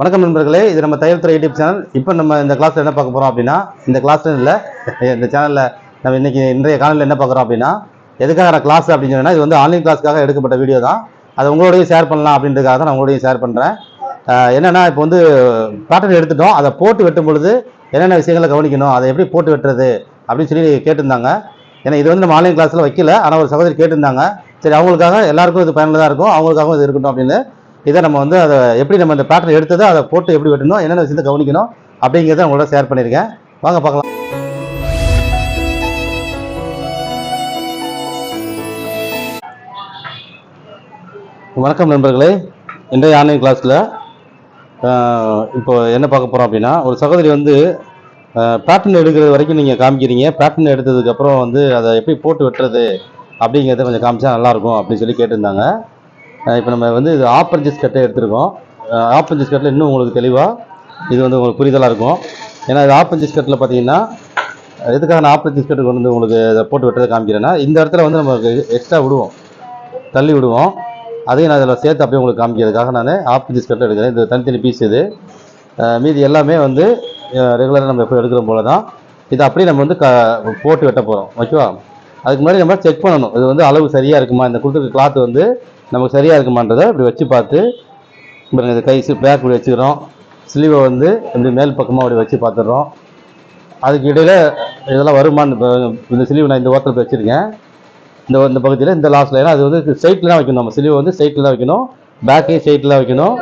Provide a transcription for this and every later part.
வணக்கம் நண்பர்களே இது நம்ம தையல் துறை யூடியூப் சேனல். இப்போ நம்ம இந்த கிளாஸில் என்ன பார்க்க போகிறோம் அப்படின்னா இந்த கிளாஸில் இல்லை இந்த சேனலில் நம்ம இன்றைக்கி இன்றைய காலையில் என்ன பார்க்குறோம் அப்படின்னா எதுக்காக கிளாஸ் அப்படின்னு சொன்னால் இது வந்து ஆன்லைன் கிளாஸ்க்காக எடுக்கப்பட்ட வீடியோ தான். அதை உங்களோடய ஷேர் பண்ணலாம் அப்படின்றதுக்காக தான் நான் உங்களோடய ஷேர் பண்ணுறேன் என்னென்னா இப்போ வந்து பேட்டர்ன் எடுத்துட்டோம். அதை போட்டு வெட்டும் பொழுது என்னென்ன விஷயங்களை கவனிக்கணும் அதை எப்படி போட்டு வெட்டுறது அப்படின்னு சொல்லி கேட்டிருந்தாங்க. ஏன்னா இது வந்து நம்ம ஆன்லைன் கிளாஸில் வைக்கல. ஆனால் ஒரு சகோதரி கேட்டிருந்தாங்க. சரி அவங்களுக்காக எல்லாருக்கும் இது பயனுள்ளதாக இருக்கும் அவங்களுக்காகவும் இது இருக்கட்டும் அப்படின்னு. இதை நம்ம வந்து அதை எப்படி நம்ம இந்த பேட்டர்ன் எடுத்ததை அதை போட்டு எப்படி வெட்டணும் என்னென்ன விஷயத்தை கவனிக்கணும் அப்படிங்கிறத உங்களோட ஷேர் பண்ணியிருக்கேன். வாங்க பார்க்கலாம். வணக்கம் நண்பர்களே. இன்றைய ஆன்லைன் கிளாஸில் இப்போ என்ன பார்க்க போகிறோம் அப்படின்னா ஒரு சகோதரி வந்து பேட்டர்ன் எடுக்கிறது வரைக்கும் நீங்கள் காமிக்கிறீங்க. பேட்டர்ன் எடுத்ததுக்கப்புறம் வந்து அதை எப்படி போட்டு வெட்டுறது அப்படிங்கிறத கொஞ்சம் காமிச்சா நல்லாயிருக்கும் அப்படின்னு சொல்லி கேட்டிருந்தாங்க. இப்போ நம்ம வந்து இது ஆப்பர்ஜிஸ் கட்டை எடுத்திருக்கோம். ஆப்பர்ஜிஸ் கட்டில் இன்னும் உங்களுக்கு தெளிவாக இது வந்து உங்களுக்கு புரிதலாக இருக்கும். ஏன்னா இது ஆப்பர்ஜிஸ் கட்டில் பார்த்தீங்கன்னா எதுக்காக நான் ஆப்பரஞ்சஸ் கட்டுக்கு வந்து உங்களுக்கு இதை போட்டு வெட்டுறதை காமிக்கிறேன்னா இந்த இடத்துல வந்து நமக்கு எக்ஸ்ட்ரா விடுவோம். தள்ளி விடுவோம். அதையும் நான் இதில் சேர்த்து அப்படியே உங்களுக்கு காமிக்கிறதுக்காக நான் ஆப்பர்ஜிஸ் கட்டில் எடுக்கிறேன். இது தனித்தனி பீஸ் இது. மீதி எல்லாமே வந்து ரெகுலராக நம்ம எப்போ எடுக்கிற போல தான் இதை அப்படியே நம்ம வந்து க போட்டு வெட்ட போகிறோம் ஓகேவா அதுக்கு முன்னாடி நம்ம செக் பண்ணணும். இது வந்து அளவு சரியாக இருக்குமா? இந்த கொடுத்துருக்க கிளாத் வந்து நமக்கு சரியாக இருக்குமான்றதை இப்படி வச்சு பார்த்து பாருங்க இது கை பேக் இப்படி வச்சுக்கிறோம். ஸ்லீவை வந்து இப்படி மேல் பக்கமாக அப்படி வச்சு பார்த்துடுறோம். அதுக்கு இடையில் இதெல்லாம் வருமான்னு இந்த ஸ்லீவ் நான் இந்த ஓரத்தில் வச்சுருக்கேன். இந்த இந்த பகுதியில் இந்த லாஸ்ட்டில் ஏன்னா அது வந்து ஸ்ட்ரைட்டில் தான் வைக்கணும். நம்ம ஸ்லீவ் வந்து ஸ்ட்ரைட்டில் தான் வைக்கணும். பேக்கையும் ஸ்ட்ரைட்டில் தான் வைக்கணும்.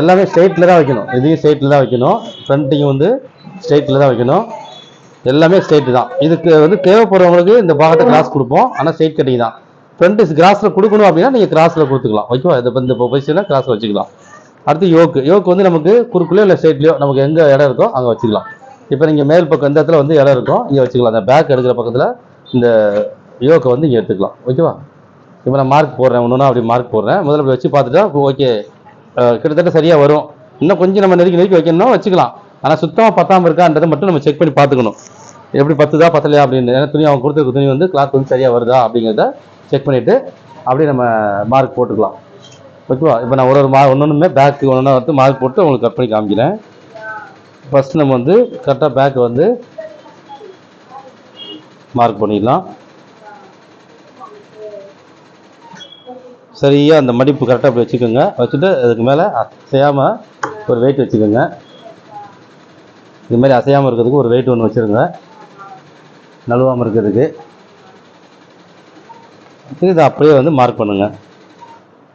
எல்லாமே ஸ்ட்ரைட்டில் தான் வைக்கணும். இதையும் ஸ்ட்ரைட்டில் தான் வைக்கணும். ஃப்ரண்ட்டையும் வந்து ஸ்ட்ரைட்டில் தான் வைக்கணும். எல்லாமே ஸ்ட்ரைட்டு தான். இதுக்கு வந்து தேவைப்படுறவங்களுக்கு இந்த பாகத்தை கிளாஸ் கொடுப்போம். ஆனால் ஸ்ட்ரைட் கட்டிங் தான். ஃப்ரண்ட் கிராஸில் கொடுக்கணும் அப்படின்னா நீங்கள் கிராஸில் கொடுத்துக்கலாம். ஓகேவா இந்த இந்த பொசிஷனில் கிராஸில் வச்சுக்கலாம். அடுத்து யோக்கு யோக்கு வந்து நமக்கு குறுக்குலையோ இல்லை ஸ்ட்ரைட்லையோ நமக்கு எங்கே இடம் இருக்கோ அங்கே வச்சுக்கலாம். இப்போ நீங்கள் மேல் பக்கம் இந்த இடத்துல வந்து இடம் இருக்கும். இங்கே வச்சுக்கலாம். அந்த பேக் எடுக்கிற பக்கத்தில் இந்த யோக்கை வந்து இங்கே எடுத்துக்கலாம். ஓகேவா இப்போ நான் மார்க் போடுறேன். ஒன்றுனா அப்படி மார்க் போடுறேன். முதல்ல இப்படி வச்சு பார்த்துட்டா ஓகே கிட்டத்தட்ட சரியாக வரும். இன்னும் கொஞ்சம் நம்ம நெருக்கி நெருக்கி வைக்கணும்னா வச்சுக்கலாம். ஆனால் சுத்தமாக பத்தாமல் இருக்கான்றதை மட்டும் நம்ம செக் பண்ணி பார்த்துக்கணும். எப்படி பத்துதா பத்தலையா அப்படின்னு. ஏன்னா துணி அவங்க கொடுத்துருக்க துணி வந்து கிளாத் வந்து சரியாக வருதா அப்படிங்கிறத செக் பண்ணிவிட்டு அப்படியே நம்ம மார்க் போட்டுக்கலாம். ஓகேவா இப்போ நான் ஒரு ஒரு மா ஒன்று பேக்கு ஒன்று வந்து மார்க் போட்டு உங்களுக்கு கட் பண்ணி காமிக்கிறேன். ஃபஸ்ட் நம்ம வந்து கரெக்டாக பேக் வந்து மார்க் பண்ணிடலாம். சரியாக அந்த மடிப்பு கரெக்டாக அப்படி வச்சுக்கோங்க. வச்சுட்டு அதுக்கு மேலே அசையாமல் ஒரு வெயிட் வச்சுக்கோங்க. இது மாதிரி அசையாமல் இருக்கிறதுக்கு ஒரு வெயிட் ஒன்று வச்சுருங்க. நழுவாமல் இருக்கிறதுக்கு. இதை அப்படியே வந்து மார்க் பண்ணுங்கள்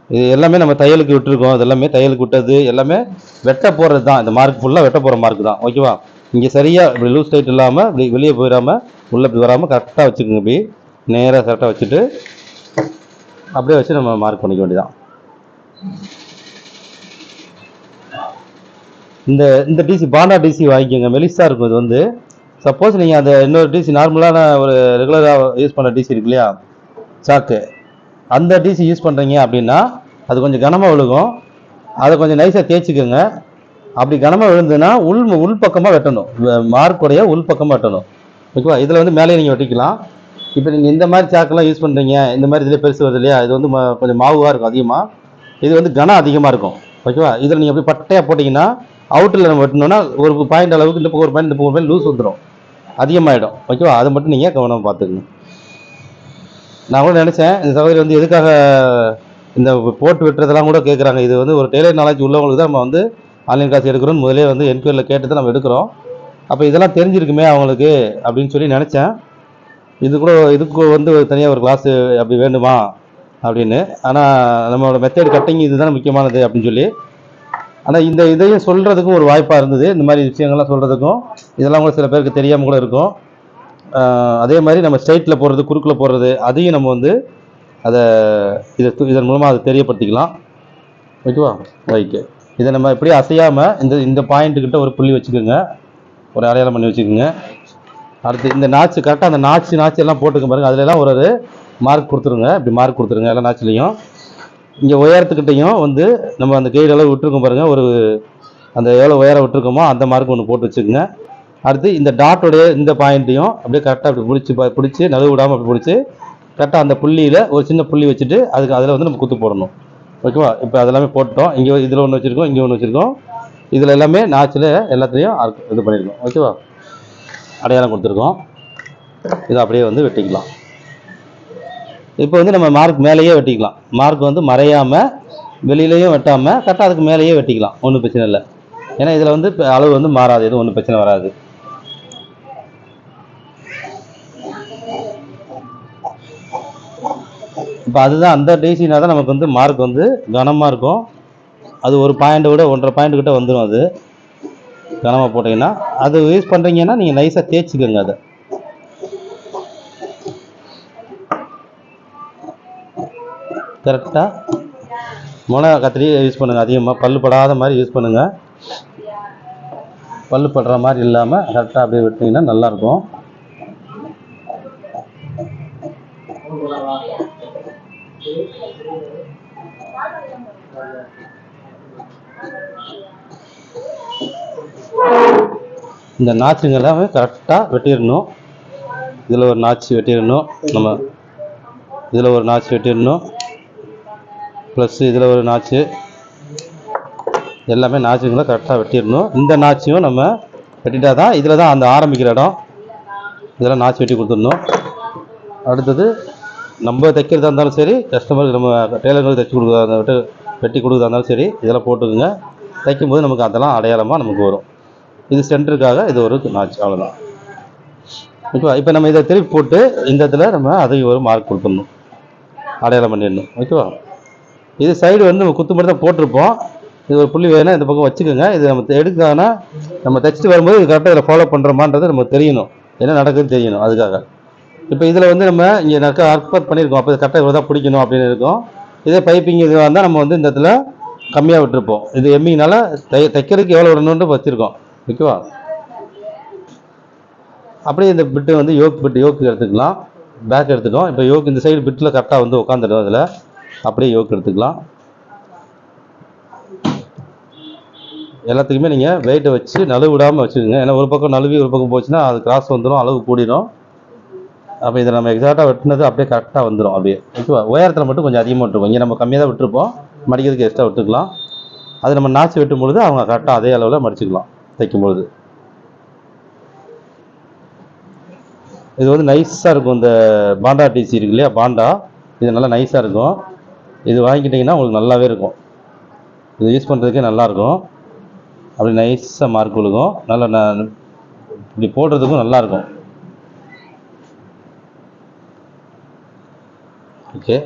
இது எல்லாமே நம்ம தையலுக்கு விட்டுருக்கோம். இது எல்லாமே தையலுக்கு விட்டது. எல்லாமே வெட்ட போகிறது தான். இந்த மார்க் ஃபுல்லாக வெட்ட போகிற மார்க் தான். ஓகேவா இங்கே சரியாக இப்படி லூஸ் டைட் இல்லாமல் இப்படி வெளியே போயிடாமல் உள்ளே இப்படி வராமல் கரெக்டாக வச்சுக்கோங்க இப்படி. நேராக கரெக்டாக வச்சுட்டு அப்படியே வச்சு நம்ம மார்க் பண்ணிக்க வேண்டியதான் இந்த இந்த டிசி பாண்டா டிசி வாங்கிக்கோங்க. மெலிஸாக இருக்கும். இது வந்து சப்போஸ் நீங்கள் அந்த இன்னொரு டிசி நார்மலான ஒரு ரெகுலராக யூஸ் பண்ணுற டிசி இருக்கு இல்லையா? சாக்கு. அந்த டிசி யூஸ் பண்ணுறீங்க அப்படின்னா அது கொஞ்சம் கனமாக விழுகும். அதை கொஞ்சம் நைஸாக தேய்ச்சிக்கோங்க. அப்படி கனமாக விழுந்துன்னா உள் உள் பக்கமாக வெட்டணும். மார்க்குடைய உள் பக்கமாக வெட்டணும். ஓகேவா? இதில் வந்து மேலே நீங்கள் வெட்டிக்கலாம். இப்போ நீங்கள் இந்த மாதிரி சாக்கெல்லாம் யூஸ் பண்ணுறீங்க இந்த மாதிரி இதில் பெருசு வருது இல்லையா? இது வந்து ம- கொஞ்சம் மாவுவாக இருக்கும் அதிகமாக இது வந்து கனம் அதிகமாக இருக்கும். ஓகேவா? இதில் நீங்கள் அப்படி பட்டையாக போட்டிங்கன்னா அவுட்டில் நம்ம வெட்டணும்னா ஒரு பாயிண்ட் அளவுக்கு இந்த பக்கம் ஒரு பாயிண்ட் இந்த பக்கம் ஒரு பாயிண்ட் லூஸ் வந்துடும் அதிகமாகிடும் ஓகேவா? அதை மட்டும் நீங்கள் கவனமாக பார்த்துக்கணும். நான் கூட நினச்சேன் இந்த சகோதரி வந்து எதுக்காக இந்த போட்டு வெட்டுறதெல்லாம் கூட கேட்குறாங்க இது வந்து ஒரு டெய்லர் நாலேஜ் உள்ளவங்களுக்கு தான் நம்ம வந்து ஆன்லைன் கிளாஸ் எடுக்கிறோம்னு முதலே வந்து என்கொயரியில் கேட்டு தான் நம்ம எடுக்கிறோம். அப்போ இதெல்லாம் தெரிஞ்சிருக்குமே அவங்களுக்கு அப்படின்னு சொல்லி நினச்சேன். இது கூட இதுக்கு வந்து தனியாக ஒரு கிளாஸ் அப்படி வேண்டுமா அப்படின்னு. ஆனால் நம்மளோட மெத்தட் கட்டிங் இதுதான் முக்கியமானது அப்படின்னு சொல்லி. ஆனால் இந்த இதையும் சொல்கிறதுக்கும் ஒரு வாய்ப்பாக இருந்தது. இந்த மாதிரி விஷயங்கள்லாம் சொல்கிறதுக்கும் இதெல்லாம் கூட சில பேருக்கு தெரியாமல் கூட இருக்கும். அதே மாதிரி நம்ம ஸ்ட்ரைட்டில் போடுறது குறுக்கில் போடுறது அதையும் நம்ம வந்து அதை இதை இதன் மூலமாக அதை தெரியப்படுத்திக்கலாம். ஓகேவா? ரைட்டு இதை நம்ம எப்படி அசையாமல் இந்த இந்த பாயிண்ட்டுக்கிட்ட ஒரு புள்ளி வச்சுக்கோங்க. ஒரு அடையாளம் பண்ணி வச்சுக்கோங்க. அடுத்து இந்த நாச்சு கரெக்டாக அந்த நாச்சு நாச்சு எல்லாம் போட்டுக்க பாருங்க. அதிலெல்லாம் ஒரு ஒரு மார்க் கொடுத்துருங்க. இப்படி மார்க் கொடுத்துருங்க எல்லா நாச்சுலேயும் இங்கே உயரத்துக்கிட்டையும் வந்து நம்ம அந்த கைடு அளவு விட்டுருக்கோம் பாருங்க. ஒரு அந்த எவ்வளோ உயரம் விட்டுருக்கோமோ அந்த மார்க் ஒன்று போட்டு வச்சுக்கோங்க. அடுத்து இந்த டாட்டோடைய இந்த பாயிண்ட்டையும் அப்படியே கரெக்டாக அப்படி பிடிச்சி ப- பிடிச்சி நடுவு விடாமல் அப்படி பிடிச்சி கரெக்டாக அந்த புள்ளியில் ஒரு சின்ன புள்ளி வச்சுட்டு அதுக்கு அதில் வந்து நம்ம குத்து போடணும். ஓகேவா? இப்போ அதெல்லாமே போட்டோம் இங்கே இதில் ஒன்று வச்சுருக்கோம் இங்கே ஒன்று வச்சுருக்கோம். இதில் எல்லாமே நாச்சில் எல்லாத்துலேயும் இது பண்ணியிருக்கோம் ஓகேவா? அடையாளம் கொடுத்துருக்கோம். இதை அப்படியே வந்து வெட்டிக்கலாம். இப்போ வந்து நம்ம மார்க் மேலேயே வெட்டிக்கலாம். மார்க் வந்து மறையாமல் வெளியிலையும் வெட்டாமல் கரெக்டாக அதுக்கு மேலேயே வெட்டிக்கலாம். ஒன்றும் பிரச்சனை இல்லை. ஏன்னா இதில் வந்து அளவு வந்து மாறாது. எதுவும் ஒன்றும் பிரச்சனை வராது. இப்போ அதுதான் அந்த டிசினா தான் நமக்கு வந்து மார்க் வந்து கனமாக இருக்கும். அது ஒரு பாயிண்ட் விட ஒன்றரை பாயிண்ட் கிட்ட வந்துடும் அது. கனமாக போட்டிங்கன்னா அது யூஸ் பண்ணுறீங்கன்னா நீங்கள் நைஸாக தேய்ச்சிக்கோங்க அதை. கரெக்டாக மிளகா கத்திரி யூஸ் பண்ணுங்கள் அதிகமாக பல் படாத மாதிரி யூஸ் பண்ணுங்கள் பல் படுற மாதிரி இல்லாமல் கரெக்டாக அப்படியே விட்டிங்கன்னா நல்லாயிருக்கும் இந்த நாச்சுங்க எல்லாமே கரெக்டாக வெட்டிடணும். இதில் ஒரு நாச்சு வெட்டிடணும். நம்ம இதில் ஒரு நாச்சு வெட்டிடணும். ப்ளஸ் இதில் ஒரு நாச்சு. எல்லாமே நாச்சுங்களை கரெக்டாக வெட்டிடணும். இந்த நாச்சையும் நம்ம வெட்டிட்டா தான் இதில் தான் அந்த ஆரம்பிக்கிற இடம். இதெல்லாம் நாச்சு வெட்டி கொடுத்துடணும். அடுத்தது நம்ம தைக்கிறதா இருந்தாலும் சரி கஸ்டமருக்கு நம்ம டெய்லர்களுக்கு தைச்சி கொடுக்குறதா விட்டு வெட்டி கொடுக்குறதா இருந்தாலும் சரி இதெல்லாம் போட்டுக்குங்க. தைக்கும்போது நமக்கு அதெல்லாம் அடையாளமாக நமக்கு வரும். இது சென்டருக்காக இது ஒரு நாச்சு அவ்வளோதான் ஓகேவா? இப்போ நம்ம இதை திருப்பி போட்டு இந்த இடத்துல நம்ம அதையும் ஒரு மார்க் கொடுத்துடணும் அடையாளம் பண்ணிடணும். ஓகேவா? இது சைடு வந்து நம்ம குத்து மட்டும் தான் போட்டிருப்போம். இது ஒரு புள்ளி வேணால் இந்த பக்கம் வச்சுக்கோங்க. இது நம்ம எடுக்கானா நம்ம தைச்சிட்டு வரும்போது இது கரெக்டாக இதில் ஃபாலோ பண்ணுறோமான்றது நமக்கு தெரியணும். என்ன நடக்குதுன்னு தெரியணும் அதுக்காக. இப்போ இதில் வந்து நம்ம இங்கே நிறைய அர்ப்பத் பண்ணியிருக்கோம் அப்போ இது கரெக்டாக இவ்வளோ தான் பிடிக்கணும் அப்படின்னு இருக்கும். இதே பைப்பிங் இதுவாக இருந்தால் நம்ம வந்து இந்த இடத்துல கம்மியாக விட்டுருப்போம். இது எம்மிங்கனால தை தைக்கிறதுக்கு எவ்வளோ வரணுன்ட்டு வச்சுருக்கோம். ஓகேவா? அப்படியே இந்த பிட்டு வந்து யோக் பிட்டு யோக்கு எடுத்துக்கலாம். பேக் எடுத்துட்டோம் இப்போ யோக் இந்த சைடு பிட்டில் கரெக்டாக வந்து உட்காந்துடும் அதில். அப்படியே யோக் எடுத்துக்கலாம். எல்லாத்துக்குமே நீங்கள் வெயிட்டை வச்சு நழுவு விடாமல் வச்சுக்கோங்க. ஏன்னா ஒரு பக்கம் நழுவி ஒரு பக்கம் போச்சுன்னா அது கிராஸ் வந்துடும் அளவு கூடிடும் அப்போ இதை நம்ம எக்ஸாக்டாக வெட்டினது அப்படியே கரெக்டாக வந்துடும் அப்படியே. ஓகேவா? உயரத்தில் மட்டும் கொஞ்சம் அதிகமாக விட்டுருப்போம் இங்கே நம்ம கம்மியாக தான் விட்டுருப்போம். மடிக்கிறதுக்கு எக்ஸ்ட்ரா விட்டுக்கலாம். அது நம்ம நாச்சு வெட்டும் பொழுது அவங்க கரெக்டாக அதே அளவில் மடிச்சுக்கலாம். தைக்கும் பொழுது இது வந்து நைஸாக இருக்கும் இந்த பாண்டா டிசி இருக்கு இல்லையா? பாண்டா. இது நல்லா நைஸாக இருக்கும். இது வாங்கிக்கிட்டிங்கன்னா உங்களுக்கு நல்லாவே இருக்கும். இது யூஸ் பண்ணுறதுக்கே நல்லாயிருக்கும் அப்படி நைஸாக மார்க் விழுகும் நல்லா ந- இப்படி போடுறதுக்கும் நல்லாயிருக்கும் ஓகே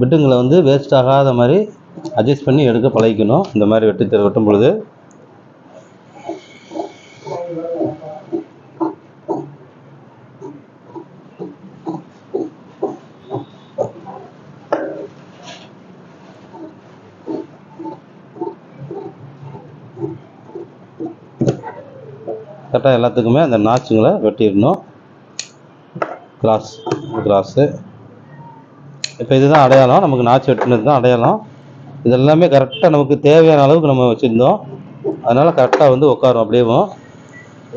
பிட்டுங்களை வந்து வேஸ்ட் ஆகாத மாதிரி அட்ஜஸ்ட் பண்ணி எடுக்க பழகிக்கணும். இந்த மாதிரி வெட்டி வெட்டும் பொழுது. கரெக்டாக எல்லாத்துக்குமே அந்த நாச்சுங்களை வெட்டிடணும். கிராஸ் கிராஸு இப்போ இதுதான் அடையாளம். நமக்கு நாச்சு வெட்டினது தான் அடையாளம். இதெல்லாமே கரெக்டாக நமக்கு தேவையான அளவுக்கு நம்ம வச்சுருந்தோம். அதனால் கரெக்டாக வந்து உட்காரும் அப்படியேவும்